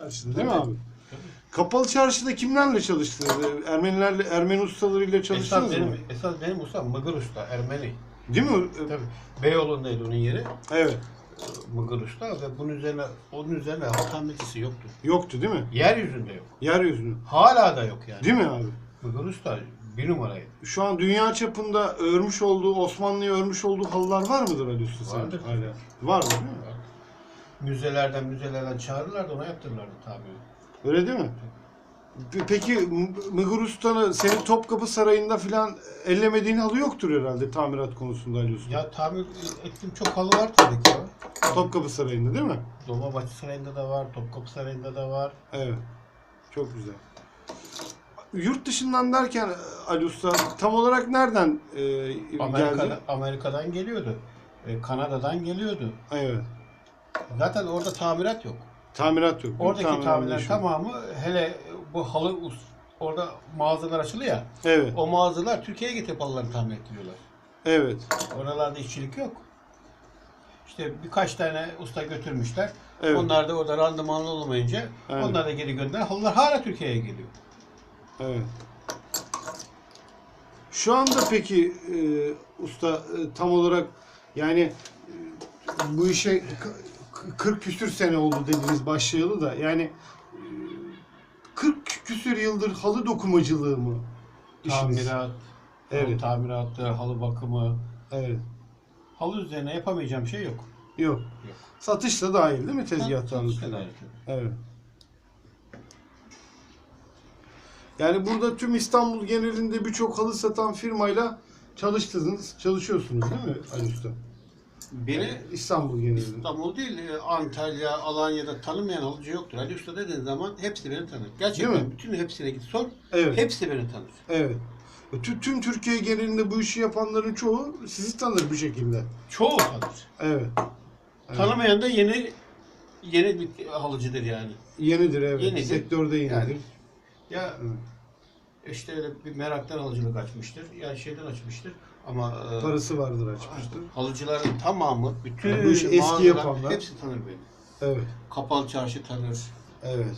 Çarşıda değil mi abi? Kapalı çarşıda kimlerle çalıştınız? Ermenilerle, Ermeni ustalarıyla Esas çalıştınız mı? benim, esas benim ustam Mıgır Usta, Ermeni. Değil mi? Tabii. Beyoğlu'ndaydı onun yeri. Evet. Mıgır Usta ve bunun üzerine, onun üzerine alternatifisi yoktu. Yoktu değil mi? Yeryüzünde yok. Yeryüzünü. Hala da yok yani. Değil mi abi? Mıgır Usta bir numaraydı. Şu an dünya çapında örmüş olduğu, Osmanlı'ya örmüş olduğu halılar var mıdır Ali Usta? sen? Vardır. Hala. Var değil mi? Müzelerden müzelerden çağırırlardı ona yaptırırlardı tabii. Öyle değil mi? Pe- Peki M- Mıgır Usta'nı senin Topkapı Sarayı'nda filan ellemediğin halı yoktur herhalde tamirat konusunda Ali Usta. Ya tamir ettiğim çok halı var tabii ki. Topkapı Sarayı'nda değil mi? Dolmabahçe Sarayı'nda da var, Topkapı Sarayı'nda da var. Evet. Çok güzel. Yurt dışından derken Ali Usta tam olarak nereden e, Amerika'da, geldi? Amerika'dan geliyordu. E, Kanada'dan geliyordu. Evet. Zaten orada tamirat yok. Tamirat yok. Oradaki Tamir tamirlerin anlayışı. tamamı hele bu halı us- orada mağazalar açılıyor ya. Evet. O mağazalar Türkiye'ye getirip halılarını tamir ettiriyorlar. Evet. Oralarda işçilik yok. İşte birkaç tane usta götürmüşler. Evet. Onlar da orada randımanlı olmayınca Evet. onlar da geri gönder. Halılar hala Türkiye'ye geliyor. Evet. Şu anda peki e, usta e, tam olarak yani e, bu işe 40 küsür sene oldu dediniz başlayalı da yani e, 40 küsür yıldır halı dokumacılığı mı? işiniz? Tamirat, Evet. tamiratı, halı bakımı. Evet. Halı üzerine yapamayacağım şey yok. Yok. Yok. Satışla dahil değil mi tezgahtarlık? Satışla dahil. Evet. Yani burada tüm İstanbul genelinde birçok halı satan firmayla çalıştınız, çalışıyorsunuz değil mi Ali Usta? Beni İstanbul genelinde. İstanbul değil, e, Antalya, Alanya'da tanımayan halıcı yoktur. Ali Usta dediğin zaman hepsi beni tanır. Gerçekten bütün hepsine git sor. Evet. Hepsi beni tanır. Evet. Tüm, tüm Türkiye genelinde bu işi yapanların çoğu sizi tanır bu şekilde. Çoğu tanır. Evet. Evet. Tanımayan da yeni yeni bir halıcıdır yani. Yenidir evet. Yenidir. Sektörde yenidir. Yani. Ya Evet. İşte öyle bir meraktan halıcılık açmıştır. Ya şeyden açmıştır. Ama e, Parası vardır açmıştır. halıcıların tamamı, bütün Bu işi eski mağazalar yapanlar. hepsi tanır beni. Evet. Kapalı çarşı tanır. Evet.